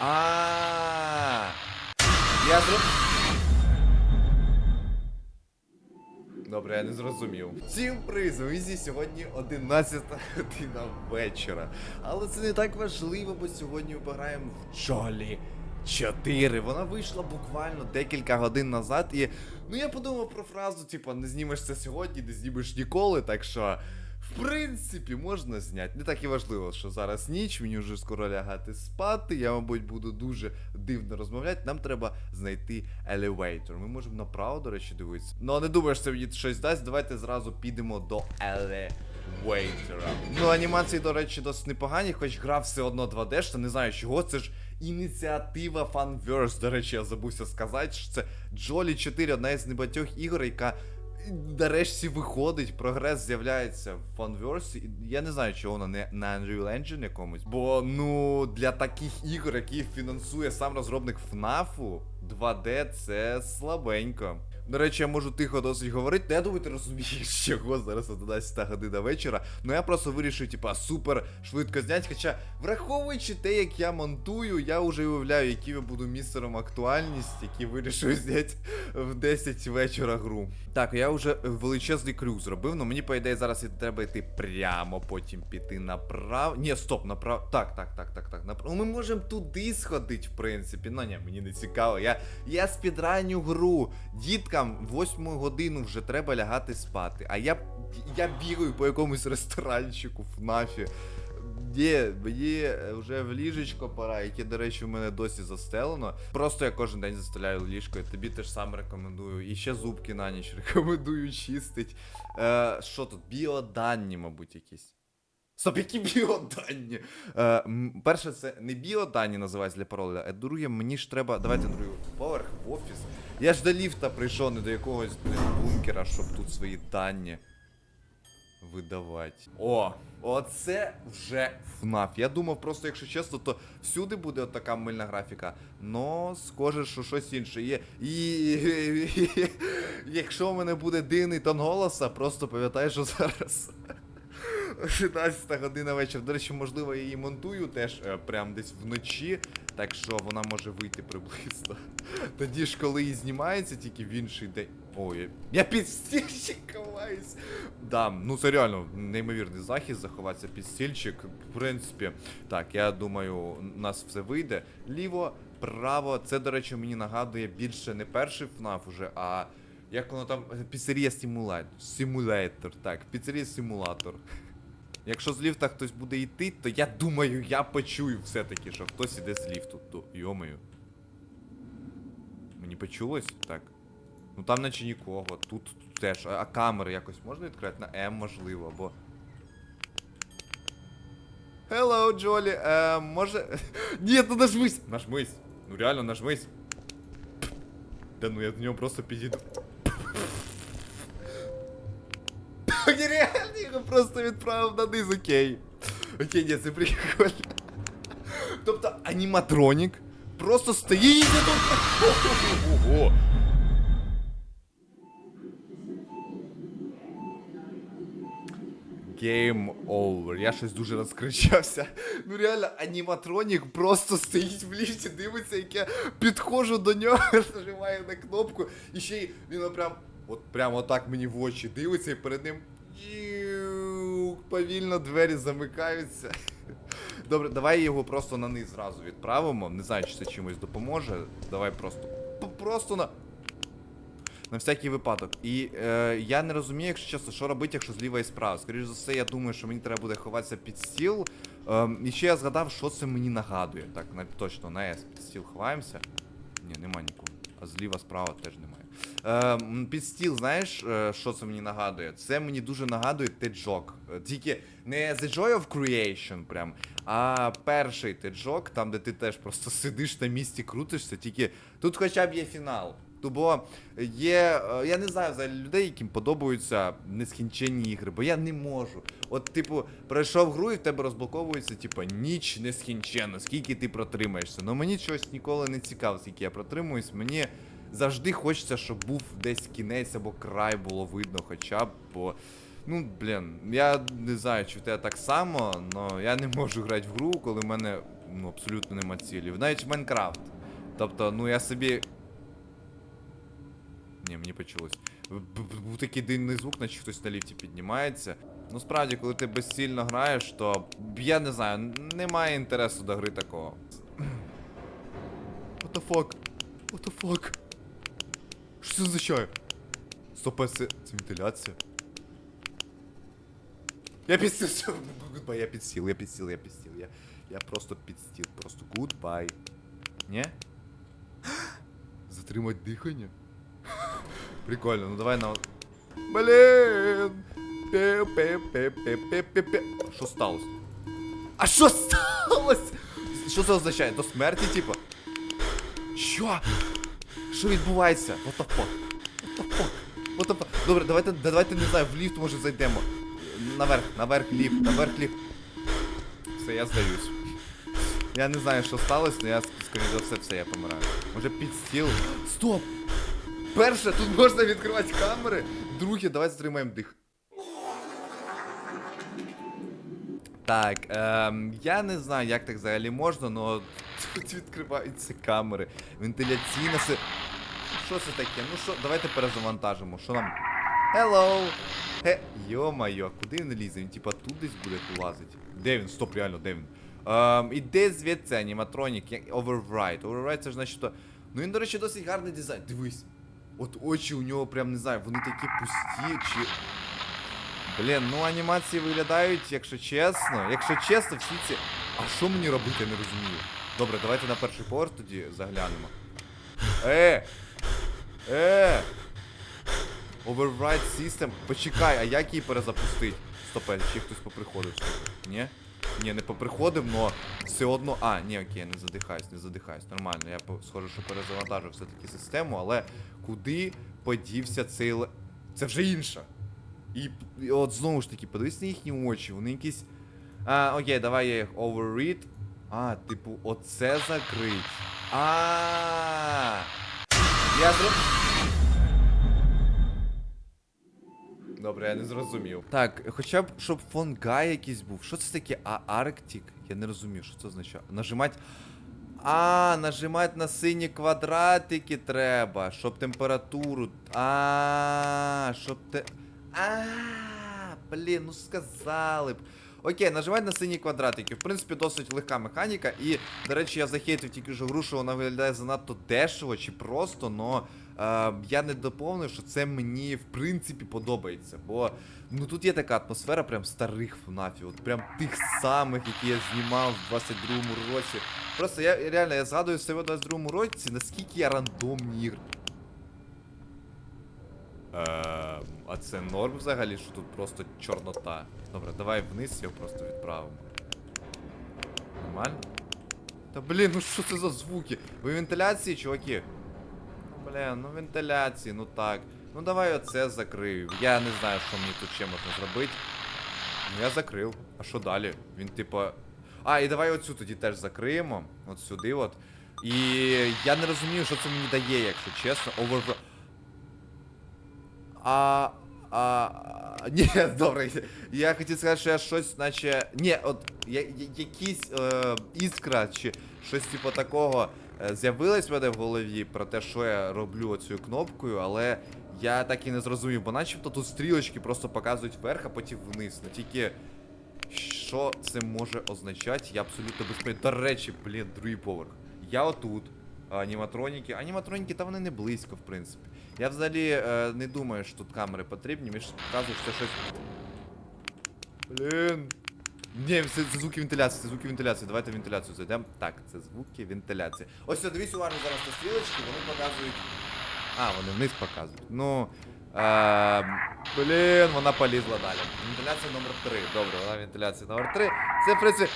А. Я зроб... Добре, я не зрозумів. Всім Візі, сьогодні 11 година вечора. Але це не так важливо, бо сьогодні ми пограємо в Джолі 4. Вона вийшла буквально декілька годин назад. І ну я подумав про фразу, типу, не знімеш це сьогодні, не знімеш ніколи, так що. В принципі, можна зняти. Не так і важливо, що зараз ніч, мені вже скоро лягати спати. Я, мабуть, буду дуже дивно розмовляти. Нам треба знайти елевейтор. Ми можемо направо, до речі, дивитися. Ну, а не думаю, що це мені щось дасть. Давайте зразу підемо до елевейтора. Ну, анімації, до речі, досить непогані, хоч гра все одно 2D, що не знаю чого. Це ж ініціатива Funverse. До речі, я забувся сказати, що це Jolly 4, одна із небагатьох ігор, яка нарешті виходить, прогрес з'являється в фанверсі. Я не знаю, чого вона не на Unreal Engine якомусь. Бо ну для таких ігор, які фінансує сам розробник FNAF, 2D це слабенько. До речі, я можу тихо досить говорити. Ну, Я думаю, ти розумієш, чого зараз 11 година вечора. Ну я просто вирішив, типа, супер швидко зняти. Хоча, враховуючи те, як я монтую, я вже уявляю, яким я буду містером актуальність, який вирішив зняти в 10 вечора гру. Так, я вже величезний крюк зробив, але мені, по ідеї, зараз треба йти прямо, потім піти направо. Ні, стоп, направо. Так, так, так, так, так. Направо. Ми можемо туди сходити, в принципі. Ну ні, мені не цікаво. Я, я спідраню гру. Діткам восьму годину вже треба лягати спати. А я, я бігаю по якомусь ресторанчику в ФНАФі. Ні, мені вже в ліжечко пора, яке, до речі, в мене досі застелено. Просто я кожен день застеляю ліжко, і тобі теж сам рекомендую. І ще зубки на ніч рекомендую чистить. Е, що тут? Біоданні, мабуть, якісь. Стоп, які біоданні? Е, перше, це не біоданні називається для пароля, а друге, мені ж треба. Давайте другий поверх в офіс. Я ж до ліфта прийшов, не до якогось бункера, щоб тут свої дані видавати. О, оце вже FNAF. Я думав, просто, якщо чесно, то всюди буде така мильна графіка. Но схоже, що щось інше є. І, якщо в мене буде дивний тон голоса, просто пам'ятай, що зараз. 11 година вечора. До речі, можливо, я її монтую теж е, прям десь вночі, так що вона може вийти приблизно. Тоді ж, коли і знімається, тільки в інший день. Ой, я- під стільчик ховаюсь. Да, ну це реально неймовірний захист, заховатися під стільчик. В принципі, так, я думаю, у нас все вийде. Ліво, право. Це, до речі, мені нагадує більше не перший FNAF уже, а. Як воно там. Піцерія симулятор. Симулятор. Так, піцерія симулятор. Якщо з ліфта хтось буде йти, то я думаю, я почую все-таки, що хтось іде з ліфту. То, йомаю. Мені почулось? Так. Ну там наче нікого. Тут, тут теж. А, а камери якось можна відкрити на М, можливо, або. Hello, Джолі. Е, може. Ні, ну нажмись! Нажмись. Ну реально нажмись. Да ну я до нього просто підійду. Я реально його просто відправив на низ, окей. Окей, ні, це прикольно. Тобто аніматронік просто стоїть і тут. Ого. Game over. Я щось дуже розкричався. Ну реально, аніматронік просто стоїть в ліфті, дивиться, як я підходжу до нього, нажимаю на кнопку, і ще й він прям, от прям отак мені в очі дивиться, і перед ним Юк, Повільно двері замикаються. Добре, давай його просто на низ зразу відправимо. Не знаю, чи це чимось допоможе. Давай просто. Просто на. На всякий випадок. І е, я не розумію, якщо чесно, що робити, якщо зліва і справа. Скоріше за все, я думаю, що мені треба буде ховатися під стіл. Ем, і ще я згадав, що це мені нагадує. Так, точно, на С під стіл ховаємося. Ні, нема нікого. А зліва справа теж немає. Ем, під стіл, знаєш, е, що це мені нагадує? Це мені дуже нагадує теджок. Е, Тільки не The Joy of Creation, прям, а перший теджок, там, де ти теж просто сидиш на місці, крутишся, тільки тут хоча б є фінал. Бо є, е, я не знаю взагалі людей, яким подобаються нескінченні ігри, бо я не можу. От, типу, пройшов гру і в тебе розблоковується, типу, ніч нескінченна, скільки ти протримаєшся. Ну мені чогось ніколи не цікаво, скільки я протримуюсь. Мені завжди хочеться, щоб був десь кінець або край було видно, хоча б, бо. Ну, блін, я не знаю, чи в тебе так само, але я не можу грати в гру, коли в мене ну, абсолютно нема цілі. Навіть в Майнкрафт. Тобто, ну я собі. Ні, мені почулось. Був такий дивний звук, наче хтось на ліфті піднімається. Ну справді, коли ти безцільно граєш, то я не знаю, немає інтересу до гри такого. What the fuck? What the fuck? Що це означає? Стоп, це, це вентиляція. Я підстіл, все, goodbye, я підстіл, я підстіл, я підстіл, я, я просто підстіл, просто goodbye. Ні? Затримать дихання? Прикольно, ну давай на... Блін! Пе-пе-пе-пе-пе-пе-пе. Що сталося? А що сталося? Що це означає? До смерті, типа? Що? Що відбувається? What the? Добре, давайте, давайте не знаю, в ліфт може зайдемо. Наверх, наверх ліфт, наверх ліфт. Все, я здаюсь. Я не знаю, що сталося, але я, скоріше за все, все, я помираю. Може під стіл. Стоп! Перше, тут можна відкривати камери. Друге, давай затримаємо дих. Так, ем, я не знаю, як так взагалі можна, але тут відкриваються камери. Вентиляційна си. Що це таке? Ну що, давайте перезавантажимо. Що нам. Hello! Хе. Йо-майо, куди він лізе? Він типа тут десь буде лазить. Де він? Стоп, реально, де він? Ем, іде звідси аніматронік, Override. Override це ж значить, що. Ну він, до речі, досить гарний дизайн. Дивись. От очі у нього прям не знаю, вони такі пусті чи. Блін, ну анімації виглядають, якщо чесно. Якщо чесно, всі ці. А що мені робити, я не розумію. Добре, давайте на перший поверх тоді заглянемо. Е! Е! Override System. Почекай, а як її перезапустить? Стопе, ще хтось поприходив. Ні? Ні, не поприходив, но все одно. А, ні, окей, не задихаюсь, не задихаюсь. Нормально, я схоже, що перезавантажив все-таки систему, але куди подівся цей ле. Це вже інша. І, і от знову ж таки, подивись на їхні очі, вони якісь. А, окей, давай я їх overread. А, типу, оце закрить. А. Я зро... Добре, я не зрозумів. Так, хоча б щоб фон Гай якийсь був. Що це таке? А Арктик? Я не розумію, що це означає. Нажимать. А, нажимать на сині квадратики треба, щоб температуру. А, щоб те. А, блін, ну сказали б. Окей, нажимать на сині квадратики. В принципі, досить легка механіка. І, до речі, я захейтив тільки що гру, що вона виглядає занадто дешево чи просто, но е, я не доповнив, що це мені в принципі подобається. Бо ну тут є така атмосфера прям старих ФНАФів, от прям тих самих, які я знімав в 22-му році. Просто я реально я згадую себе в 22-му році, наскільки я рандомні ігри. Ем, а це норм взагалі, що тут просто чорнота. Добре, давай вниз його просто відправимо. Нормально? Та блін, ну що це за звуки? Ви вентиляції, чуваки? Блін, ну вентиляції, ну так. Ну давай оце закрию. Я не знаю, що мені тут ще можна зробити. Ну я закрив. А що далі? Він типа. А, і давай оцю тоді теж закриємо. От сюди от. І я не розумію, що це мені дає, якщо чесно. Over... А. А. Ні, добре. Я хотів сказати, що я щось, наче. Ні, от я, я- якісь е, іскра чи щось типу такого е, з'явилось в мене в голові про те, що я роблю оцю кнопкою, але я так і не зрозумів, бо начебто тут стрілочки просто показують вверх, а потім вниз. Ну тільки. Що це може означати? Я абсолютно без До речі, блін, другий поверх. Я отут. Аніматроніки. Аніматроніки, та вони не близько, в принципі. Я взагалі е, не думаю, що тут камери потрібні, мені ж показують, що це щось. Блін. Ні, це, це звуки вентиляції, це звуки вентиляції. Давайте вентиляцію зайдемо. Так, це звуки вентиляції. Ось все, дивись уважно зараз на стрілочки, вони показують. А, вони вниз показують. Ну. Е, блін, вона полізла далі. Вентиляція номер 3. Добре, вона вентиляція номер 3. Це в принципі.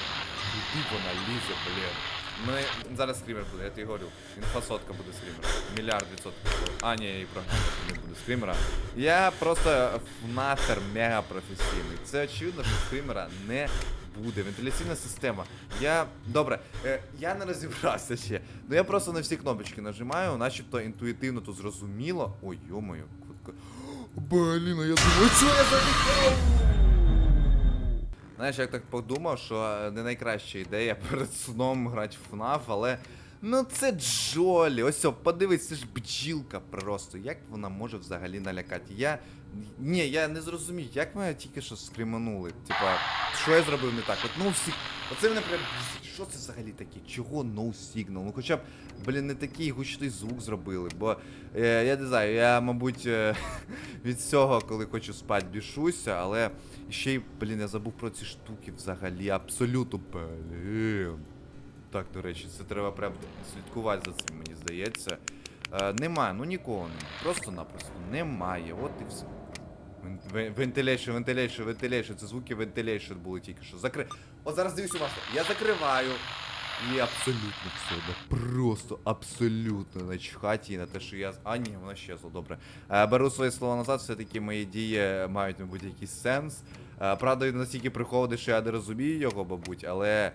Куди вона лізе, блін? Мене зараз скрімер буде, я тобі говорю. Інфосотка буде скрімер. Мільярд відсотків. А, ні, і програма не буде скрімера. Я просто фнафер мега професійний. Це очевидно, що скрімера не буде. Вентиляційна система. Я. Добре, е, я не розібрався ще. Ну я просто на всі кнопочки нажимаю, начебто інтуїтивно то зрозуміло. Ой, йомою, Блін, а я думаю, що я залітав? Знаєш, я так подумав, що е, не найкраща ідея перед сном грати в FNAF, але. Ну це Джолі. Ось подивись, це ж бджілка просто. Як вона може взагалі налякати? Я. Ні, я не зрозумів, як мене тільки що скриманули. Типа, що я зробив не так? От ну всі. Оце мене прям. Що це взагалі таке? Чого no signal? Ну хоча б, блін, не такий гучний звук зробили, бо е, я не знаю, я, мабуть, е, від цього, коли хочу спати, бішуся, але ще й, блін, я забув про ці штуки взагалі. Абсолютно, блін. Так, до речі, це треба прям слідкувати за цим, мені здається. Е, немає, ну нікого немає. Просто-напросто немає. От і все. Вентиляшн, вентиляшн, вентиляшн. Це звуки вентиляшн були тільки що. Закри... От зараз дивись уважно. Я закриваю. І абсолютно все. Да, просто абсолютно начхати на те, що я. А, ні, вона щезла, добре. Е, беру свої слова назад, все-таки мої дії мають, мабуть, якийсь сенс. Е, правда, він настільки прихований, що я не розумію його, мабуть, але.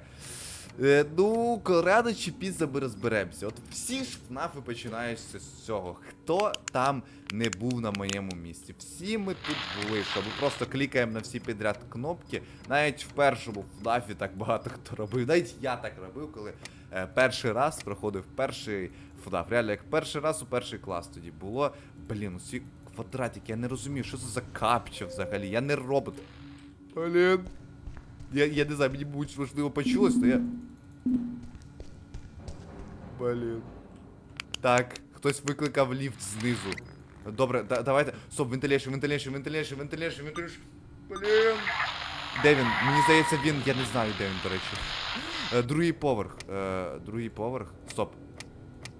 Е, ну, рано чи ми розберемося. От всі ж ФНАФи починаються з цього. Хто там не був на моєму місці? Всі ми тут були, що ми просто клікаємо на всі підряд кнопки. Навіть в першому ФНАФі так багато хто робив. Навіть я так робив, коли е, перший раз проходив перший ФНАФ. Реально, як перший раз у перший клас тоді було. Блін, усі квадратики, я не розумію, що це за капча взагалі. Я не робот. Блін. Я, я не знаю, мені будь можливо почулось, то я. Блін. Так, хтось викликав ліфт знизу. Добре, да, давайте. Стоп, вентиляшн, вентиляшн, вентиляшн, вентиляшн, вентиляшн. Блін. Де він? Мені здається, він. Я не знаю, де він, до речі. Е, другий поверх. Е, другий поверх. Стоп.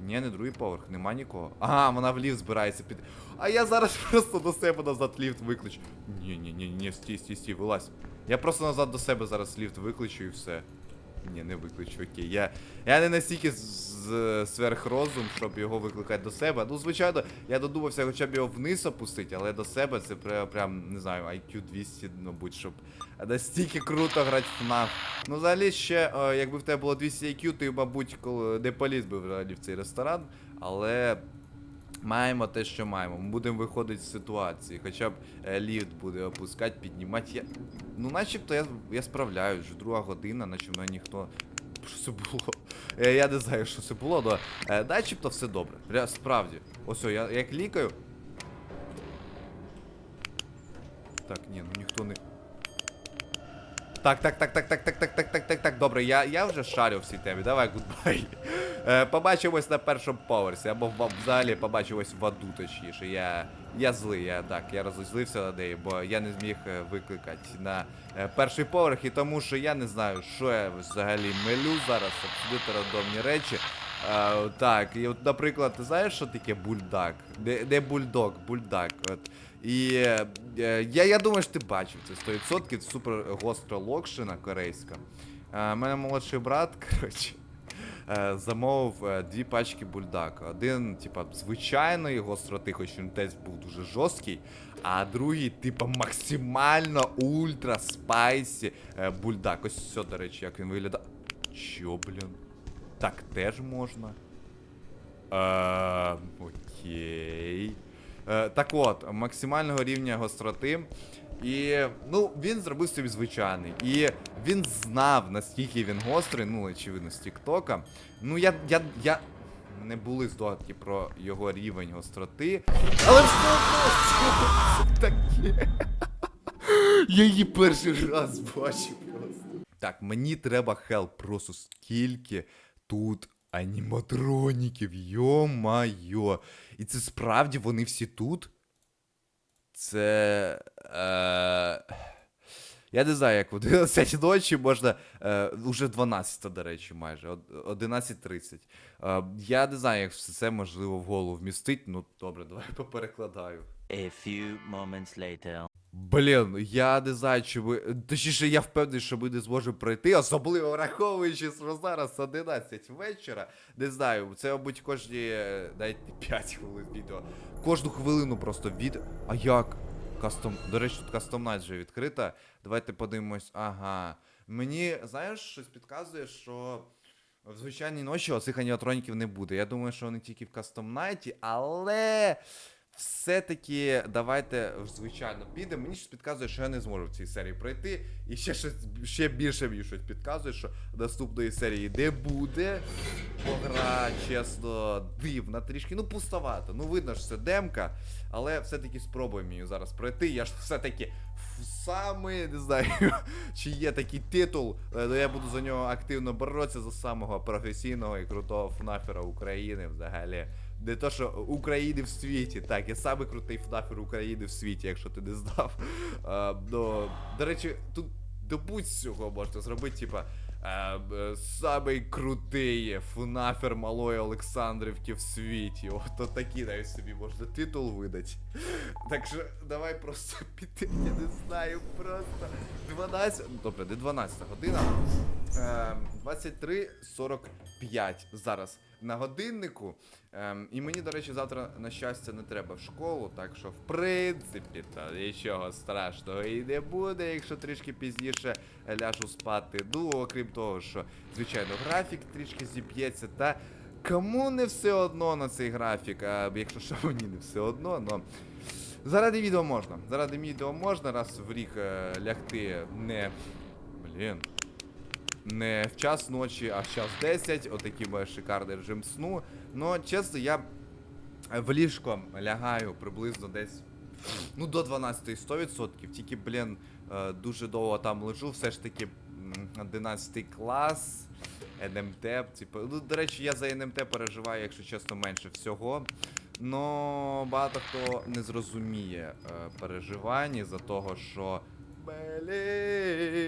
Ні, не другий поверх, нема нікого. Ага, вона в ліфт збирається під. А я зараз просто до себе назад ліфт викличу. Ні, ні, ні, ні, стій, стій, стій, вилазь. Я просто назад до себе зараз ліфт викличу і все. Ні, не викличу, окей. Я, я не настільки з- сверхрозум, щоб його викликати до себе. Ну, звичайно, я додумався хоча б його вниз опустити, але до себе це пря- прям, не знаю, IQ 200, мабуть, щоб настільки круто грати в FNAF. Ну, взагалі, ще, е, якби в тебе було 200 IQ, ти, мабуть, коли не поліз би взагалі в цей ресторан, але. Маємо те, що маємо. Ми будемо виходити з ситуації. Хоча б е, ліфт буде опускати, піднімати. Я... Ну, начебто я, я справляюсь, вже друга година, наче в мене ніхто. Що це було? Е, я не знаю, що це було, але е, начебто все добре. Ре- Справді. Ось, я як лікаю. Так, ні, ну ніхто не. Так, так, так, так, так, так, так, так, так, так, так. Добре, я, я вже шарю в цій темі. Давай, гудбай. Е, побачимось на першому поверсі, або взагалі побачимось в аду, точніше. Я, я злий, я так, я розозлився на неї, бо я не зміг е, викликати на е, перший поверх, і тому що я не знаю, що я взагалі милю зараз, абсолютно рандомні речі. Е, так, і от, наприклад, ти знаєш, що таке бульдог? Не, не бульдог, бульдог. От. І е, я, я думаю, що ти бачив це 100%, супер гостра локшина корейська. У мене молодший брат, коротше, замовив е, дві пачки бульдака. Один, типа, звичайної гостроти, хоч він теж був дуже жорсткий, а другий, типа, максимально ультра спайсі е, бульдак. Ось все, до речі, як він виглядає. Чо, блін? Так теж можна. Е, окей. Е, так от, максимального рівня гостроти. І ну, він зробив собі звичайний. І він знав, наскільки він гострий, ну, очевидно, з Тіктока. Ну, я. я, я... Не були здогадки про його рівень гостроти. Але все одно, це таке. Я її перший раз бачив просто. Так, мені треба хелп, просто скільки тут аніматроніків, йо-майо. І це справді вони всі тут? Це. Е... Я не знаю, як в 11 ночі можна. Е, уже 12, до речі, майже. 11.30. Е, я не знаю, як все це можливо в голову вмістить. Ну, добре, давай поперекладаю. A few moments later. Блін, я не знаю, чи ви. Точніше, я впевнений, що ми не зможемо пройти, особливо враховуючи, що зараз 11 вечора. Не знаю, це, мабуть, кожні е, навіть не 5 хвилин відео. Кожну хвилину просто від. А як? Кастом. До речі, тут кастом Night вже відкрита. Давайте подивимось. Ага. Мені, знаєш, щось підказує, що. В звичайній ночі оцих аніматроніків не буде. Я думаю, що вони тільки в Night, але все-таки давайте, звичайно, підемо. Мені щось підказує, що я не зможу в цій серії пройти. І ще щось ще більше мені щось підказує, що наступної серії не буде. Бо гра, чесно, дивна трішки. Ну, пустовато. Ну, видно, що це демка, але все-таки спробуємо її зараз пройти. Я ж все-таки саме не знаю, чи є такий титул, але я буду за нього активно боротися за самого професійного і крутого фнафера України взагалі. Не то, що України в світі, так, я самий крутий фнафер України в світі, якщо ти не знав. А, ну, до речі, тут до будь-цього можна зробити, типа. е, е, Самий крутий фнафер малої Олександрівки в світі. От такий навіть собі можна титул видати. Так що давай просто піти, я не знаю, просто 12, ну добре, не 12 година. Е, 23.45 зараз на годиннику. Ем, і мені, до речі, завтра, на щастя, не треба в школу, так що, в принципі, то нічого страшного і не буде, якщо трішки пізніше ляжу спати. Ну, окрім того, що, звичайно, графік трішки зіб'ється, та кому не все одно на цей графік, а якщо що мені не все одно, но. Заради відео можна. Заради відео можна раз в рік е, лягти не. Блін. Не в час ночі, а в час 10. Отакий має шикарний режим сну. Ну, чесно, я в ліжко лягаю приблизно десь. Ну, до 12 100%. Тільки, блін, е, дуже довго там лежу, все ж таки 11 клас. НМТ, типу, ну, до речі, я за НМТ переживаю, якщо чесно, менше всього. Но багато хто не зрозуміє е, переживань за того, що. Блін.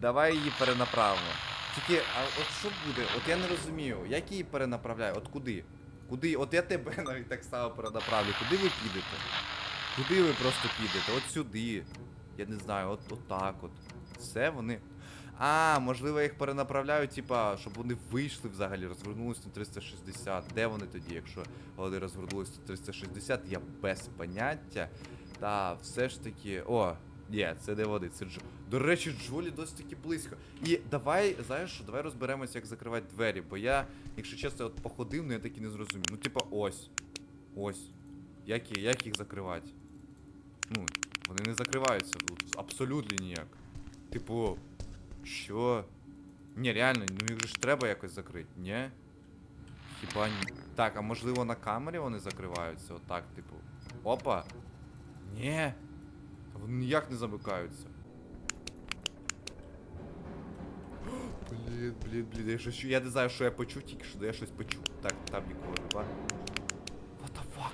Давай її перенаправимо. Тільки, а от що буде? От я не розумію, як її перенаправляю? От куди? Куди? От я тебе навіть так само перенаправлю. Куди ви підете? Куди ви просто підете? От сюди. Я не знаю, от, от так от. Все вони. А, можливо, я їх перенаправляю, типа, щоб вони вийшли взагалі, розвернулись на 360. Де вони тоді, якщо вони розвернулись на 360, я без поняття. Та все ж таки. О, ні, це не вони, це Джо. До речі, Джолі досить таки близько. І давай, знаєш що, давай розберемося, як закривати двері, бо я, якщо чесно, от походив, ну я так і не зрозумів. Ну, типа, ось. Ось. Як, як їх закривати? Ну, вони не закриваються тут. Абсолютно ніяк. Типу, що? Ні, реально, ну їх же ж треба якось закрити, ні? Хіба ні. Так, а можливо на камері вони закриваються? Отак, типу. Опа! Ні. Та Вони ніяк не замикаються. Блін, блін, блін, я щось чую. Я не знаю, що я почув, тільки що я щось почув. Так, там нікого нема. What the fuck?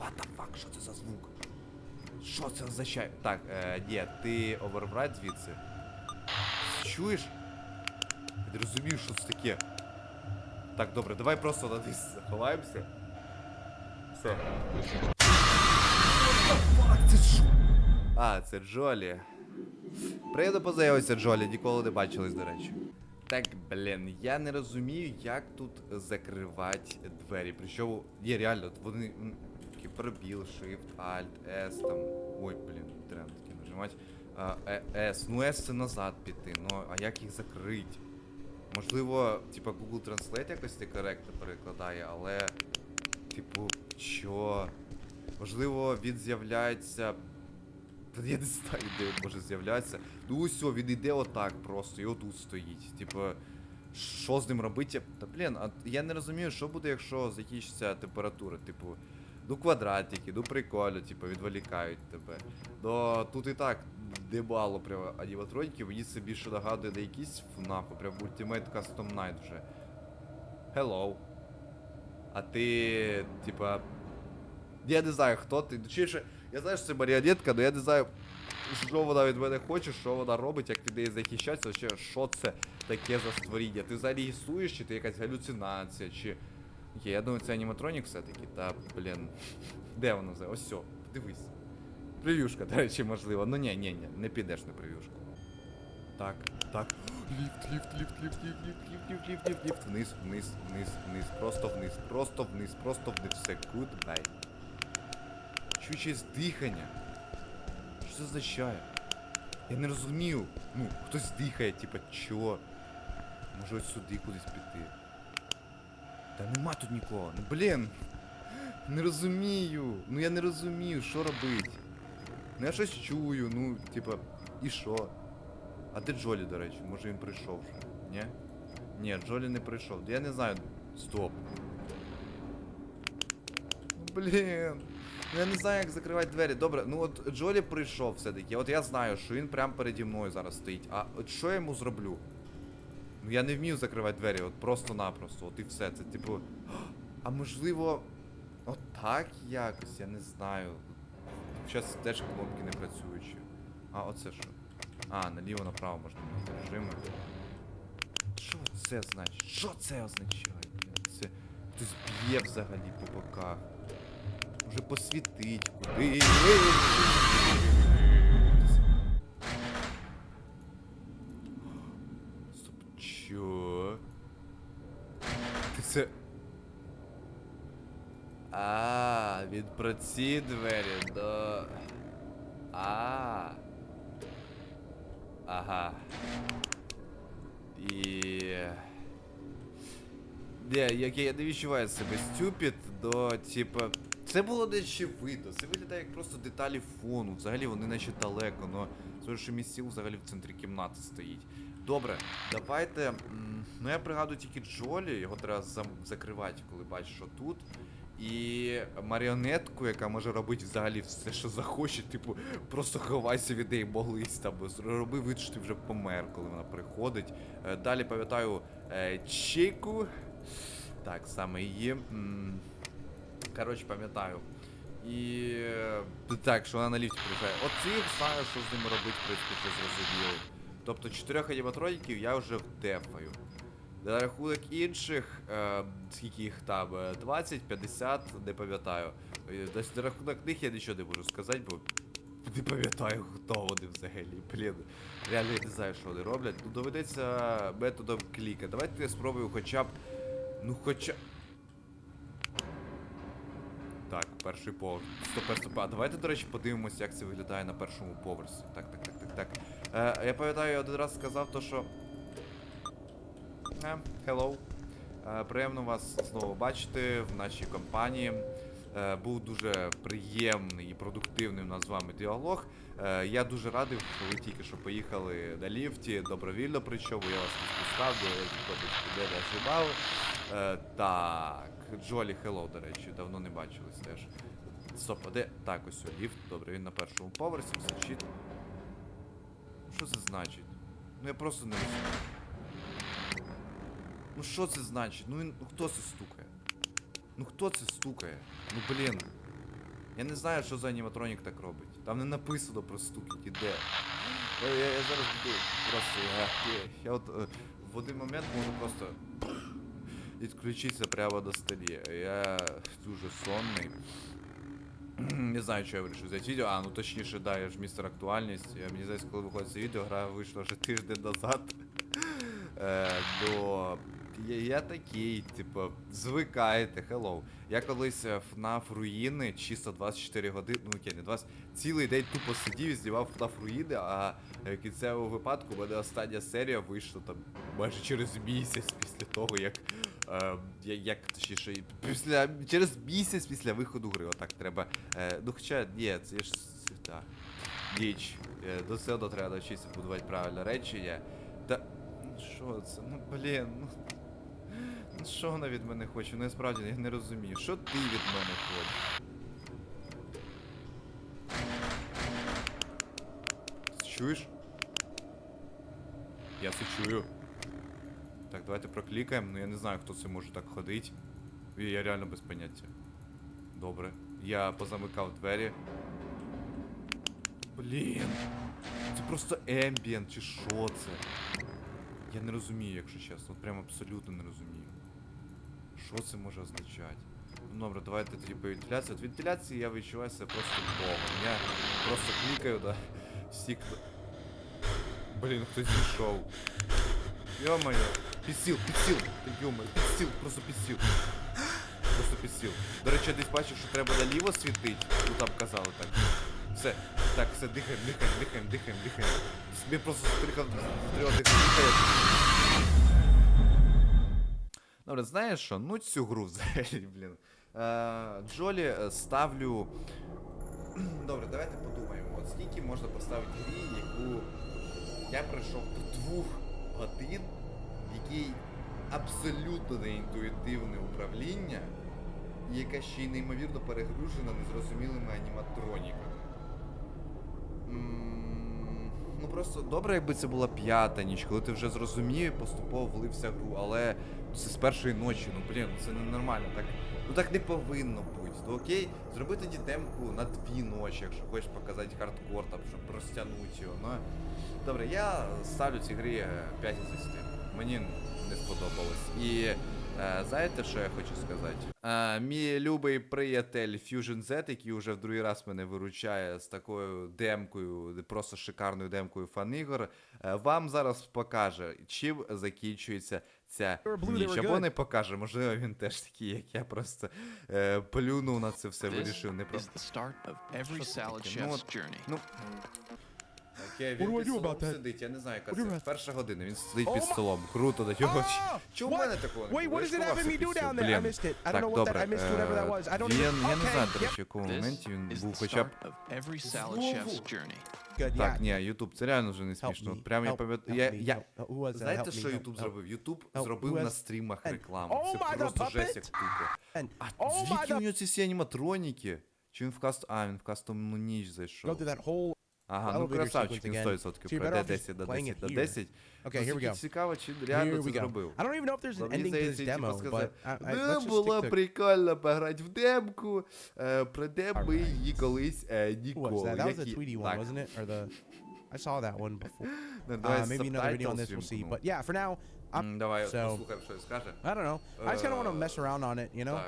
What the fuck? Що це за звук? Що це означає? Так, е, ні, ти овербрать звідси. Чуєш? Я не розумію, що це таке. Так, добре, давай просто на десь заховаємося. Все. Фак, це що? А, це Джолі. Приємно познайомитися, Джолі, ніколи не бачились, до речі. Так, блін, я не розумію, як тут закривати двері. Причому, є реально, вони. Пробіл, Shift, Alt, S там. Ой, блін, треба таки нажимати. А, е, S. Ну S це назад піти. Ну, а як їх закрити? Можливо, типа Google Translate якось некоректно перекладає, але. Типу, що? Можливо, він з'являється. Та я не знаю, де він може з'являтися. Ну о, він іде отак просто, і отут стоїть. Типу, що з ним робити? Та блін, а я не розумію, що буде, якщо закінчиться температура, типу. Ну квадратики, ну прикольно, типу, відволікають тебе. Ну тут і так дебало прям аніматроніки, мені це більше нагадує на якісь FNAF, прям Ultimate Custom Night вже. Hello. А ти, типа. Я не знаю, хто ти. Чи ще, я знаю, що це маріонетка, але я не знаю, що вона від мене хоче, що вона робить, як від неї захищатися, ще що це таке за створіння. Ти взагалі існуєш, чи ти якась галюцинація, чи. Є, я думаю, це аніматронік все-таки, та, блін. Де воно взагалі? Ось сьо, дивись. Прев'юшка, до речі, можливо. Ну ні, ні, ні, не підеш на прев'юшку. Так, так. Ліфт, ліфт, ліфт, ліфт, ліфт, ліфт, ліфт, ліфт, ліфт, ліфт. Вниз, вниз, вниз, вниз, просто вниз, просто вниз, просто вниз. Все, goodbye. Чую честь дихання. Що це означає? Я не розумію. Ну, хтось дихає, типа, чо? Може ось сюди кудись піти. Та нема тут нікого. Ну блін. Не розумію. Ну я не розумію, що робити. Ну я щось чую, ну, типа, і що? А де Джолі, до речі? Може він прийшов вже? Ні? Ні, Джолі не прийшов. Я не знаю. Стоп. Ну, Блін. Ну я не знаю, як закривати двері. Добре, ну от Джолі прийшов все-таки. От я знаю, що він прямо переді мною зараз стоїть. А от що я йому зроблю? Ну я не вмію закривати двері, от просто-напросто, от і все. Це типу. А можливо. Отак якось, я не знаю. Зараз теж кнопки не працюючі. А, оце що? А, наліво направо можна режими. Що це значить? Що це означає? Це хтось б'є взагалі по боках. Може посвітить куди. Стоп, чо? Ти це. А, він про ці двері до. А. Ага. І. Де, як я не відчуваю себе стюпід до, типа. Це було дещо видно. Це виглядає як просто деталі фону. Взагалі вони наче далеко, но що мій взагалі в центрі кімнати стоїть. Добре, давайте. Ну я пригадую тільки Джолі, його треба закривати, коли бачиш, що тут. І маріонетку, яка може робити взагалі все, що захоче, типу, просто ховайся від неї моглись там, роби вид, що ти вже помер, коли вона приходить. Е, Далі пам'ятаю е, Чейку. Так, саме її. Коротше, пам'ятаю. І е, так, що вона на ліфті приїжджає. От цих знаю, що з ними робити, в принципі, вже зрозуміло. Тобто чотирьох аніматроніків я вже вдефаю. На рахунок інших, е, скільки їх там, е, 20, 50, не пам'ятаю. Е, десь На рахунок них я нічого не можу сказати, бо не пам'ятаю, хто вони взагалі. Блін. Реально я не знаю, що вони роблять. Ну доведеться методом кліка. Давайте я спробую хоча б. Ну хоча. Так, перший поверх. Стоп, стоп. А давайте, до речі, подивимося, як це виглядає на першому поверсі. Так, так, так, так, так. Е, я пам'ятаю, я один раз сказав то, що. Е, hello. Е, приємно вас знову бачити в нашій компанії. Е, був дуже приємний і продуктивний у нас з вами діалог. Е, я дуже радий, ви тільки що поїхали на ліфті, добровільно причому, я вас не спускав, де де не ожидав. Е, так, Джолі Хеллоу, до речі, давно не бачились теж. Стоп, а де? Так, ось ліфт. Добре, він на першому поверсі, все чітко. Що це значить? Ну я просто не розумію. Ну що це значить? Ну він. Ну хто це стукає? Ну хто це стукає? Ну блін. Я не знаю, що за аніматронік так робить. Там не написано про стукіт, де. Я, я, я зараз буду просто. Я, я, я от е, в один момент можу просто відключитися прямо на столі. Я дуже сонний. Не знаю, що я вирішив взяти відео. А, ну точніше, да, я ж містер актуальність. Мені здається, коли виходить це відео, гра вийшла вже тиждень назад. Е, до... Я, я такий, типу, звикайте, hello. Я колись е, FNAF руїни, чисто 24 години, ну окей, не 20, цілий день тупо сидів і знімав FNAF руїни, а е, в кінцевому випадку в мене остання серія вийшла там майже через місяць після того, як. Е, як точніше, після, через місяць після виходу гри, отак треба. Е, ну хоча, ні, це ж. Так. Ніч. Е, до цього треба навчитися будувати правильне речення. Та. Ну що це? Ну блін, ну. Ну що вона від мене хоче? Ну я справді я не розумію. Що ти від мене хочеш? Чуєш? Я це чую. Так, давайте проклікаємо. Ну я не знаю, хто це може так ходить. Я реально без поняття. Добре. Я позамикав двері. Блін. Це просто ембієнт чи що це? Я не розумію, якщо чесно. От прям абсолютно не розумію. Що це може означати? Ну добре, давайте тоді по вентиляції. От вентиляції я відчуваю себе просто богом. Я просто клікаю, да. Всі кно- Блін, хтось зійшов. Йо-моє. Підсіл, підсіл. Та Йо-моє, підсіл, просто підсіл. Просто підсіл. До речі, я десь бачив, що треба наліво світить. Ну там казали так. Все, так, все, дихаємо, дихаємо, дихаємо, дихаємо, дихаємо. Собі просто стріхав трьох дихає. Добре, знаєш що? Ну цю гру взагалі, блін. Е, Джолі е, ставлю. Добре, давайте подумаємо. От скільки можна поставити грі, яку я пройшов до двох годин, в якій абсолютно неінтуїтивне управління, і яка ще й неймовірно перегружена незрозумілими аніматроніками. Ну просто добре, якби це була п'ята ніч, коли ти вже зрозумів і поступово влився в гру, але це з першої ночі, ну блін, це ненормально. Так, ну так не повинно бути. То окей, зроби тоді демку на дві ночі, якщо хочеш показати хардкор, там, щоб розтягнути його. Ну, добре, я ставлю цій грі е, 5 із 10. Мені не сподобалось. І е, знаєте, що я хочу сказати? Е, мій любий приятель Fusion Z, який вже в другий раз мене виручає з такою демкою, просто шикарною демкою фан-ігор, е, вам зараз покаже, чим закінчується ця ніч. Або не покаже, можливо, він теж такий, як я просто е, плюнув на це все, вирішив не This про. is the start of every Що це таке? Ну, от- Ну. Окей, What він під do столом сидить, я не знаю, яка What do I це. Перша година, він сидить під столом. Круто, до чого. Ah! Чому в мене такого не Wait, було? what Я does it ж me do down there? I Блін. missed it. I don't Так, know what добре. that. I missed whatever that е, was. I don't Він, я не знаю, до речі, в якому моменті він був хоча б. Так, ні, Ютуб, це реально вже не смішно. Прям я пам'ятаю. Я? Знаєте, що Ютуб зробив? Ютуб зробив на стрімах рекламу. Oh Це просто жесть як тупо. А oh звідки у нього ці всі аніматроніки? Чи він в каст... А, він в кастомну ніч зайшов. through that whole. Ага, ну elevator красавчик, sequence він again. 100% So you're better пройде off just 10 до playing 10 it до here. 10. Okay, here we go. Цікаво, чи реально Here це we go. зробив. I don't even know if there's Бо an мені ending to здається, this типу demo, сказав, but I, I, «Ну, let's just було stick to. прикольно пограти в демку, е, пройдемо ми її колись е, Who was ніколи. that? That was the Які- Tweety one, Так, wasn't it? Or the? I saw that one before. ну, давай Uh, maybe another video on subtitles this. We'll see. вімкну. But yeah, for now, I'm. М, Давай, so- послухаємо, що він скаже. I don't know. I just kind of want to Uh, mess around on it, you know.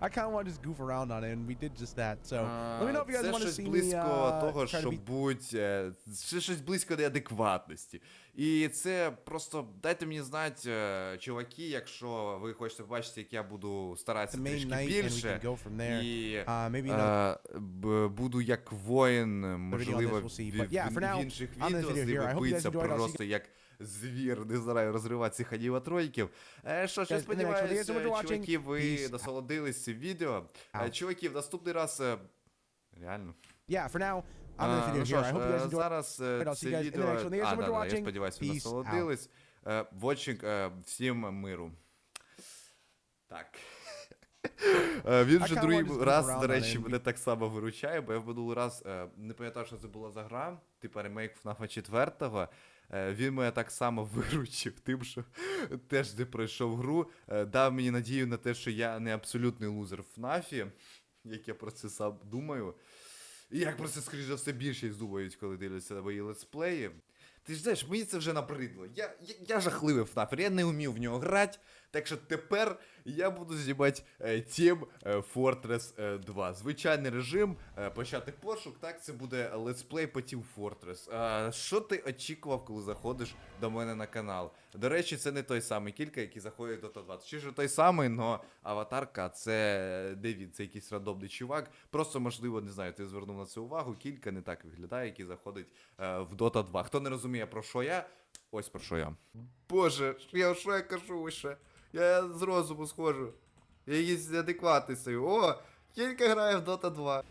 Так. I kind of want to just goof around on it, and we did just that. So let me know if you guys Це want to щось see me близько uh, того, try to що be будь е, це щось близько до адекватності. І це просто дайте мені знати, е, чуваки, якщо ви хочете побачити, як я буду старатися the main трішки night, and we більше. can go from there. І Uh, maybe another е, б- буду як воїн, можливо, we'll see. в, But yeah, в- for now, в інших on this відео video з here. I ними hope you guys биться enjoyed. I'll see you просто як звір, не знаю, розривати цих аніматроніків. Е, що ж, я сподіваюся, watching. чуваки, ви насолодились цим відео. Е. Чуваки, в наступний раз... е, Реально. yeah, for now, on this А, video ну here. I hope you guys е, enjoyed. зараз е, I'll see це guys in the відео... next one. Thank you so А, much да, for да, я watching. сподіваюся, ви Peace насолодились. Е, Watching, е, всім миру. Так. Е, Він вже kinda другий to раз, around до on речі, it. мене так само виручає, бо я в минулий раз е, не пам'ятав, що це була за гра, типа ремейк FNAF 4. Е, Він мене так само виручив, тим, що теж не пройшов гру, е, дав мені надію на те, що я не абсолютний лузер в ФНАФі, як я про це сам думаю. І як про це, скоріш за все, більшість думають, коли дивляться мої летсплеї. Ти ж знаєш, мені це вже набридло. Я, я, я жахливий в FNAF, я не вмів в нього грати, так що тепер я буду знімати е, Team е, Fortress е, 2. Звичайний режим, е, почати пошук, так, це буде летсплей по Team Fortress. А, що ти очікував, коли заходиш до мене на канал? До речі, це не той самий кілька, який заходить до Dota 20. Чи ж той самий, но аватарка це де він, це якийсь рандомний чувак. Просто, можливо, не знаю, ти звернув на це увагу. Кілька не так виглядає, який заходить е, в Dota 2. Хто не розуміє, про що я, ось про що я. Боже, я що я кажу ще? Я з розуму схожу. Я якийсь неадекватний стою. О, кілька грає в Dota 2.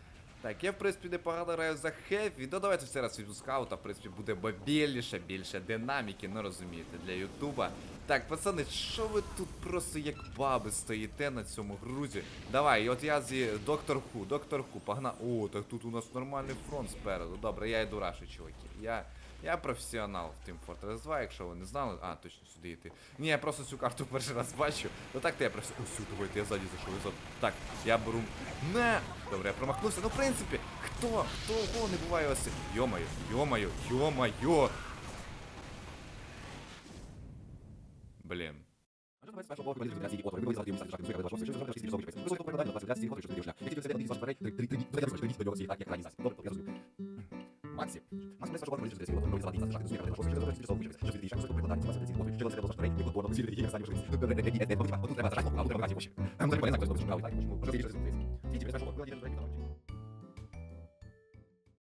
Так, я в принципі непогано граю за Хеві. Ну давайте все раз візьму скаута, в принципі, буде бабільніше, більше динаміки, ну розумієте, для Ютуба. Так, пацани, що ви тут просто як баби стоїте на цьому грузі? Давай, от я зі доктор Ху, доктор Ху, погнав. О, так тут у нас нормальний фронт спереду. Добре, я йду раши, чуваки. Я. Я професіонал в Team Fortress 2, якщо ви не знали. А, точно сюди йти. Ні, я просто цю карту перший раз бачу. Ну так то я просто. Ось давайте я ззаді зайшов. Зад... Так, я беру. Не! Добре, я промахнувся. Ну, в принципі, хто? Хто кого не буває ось. Йомаю, йомаю, йомаю. Блін. Максі. Максі.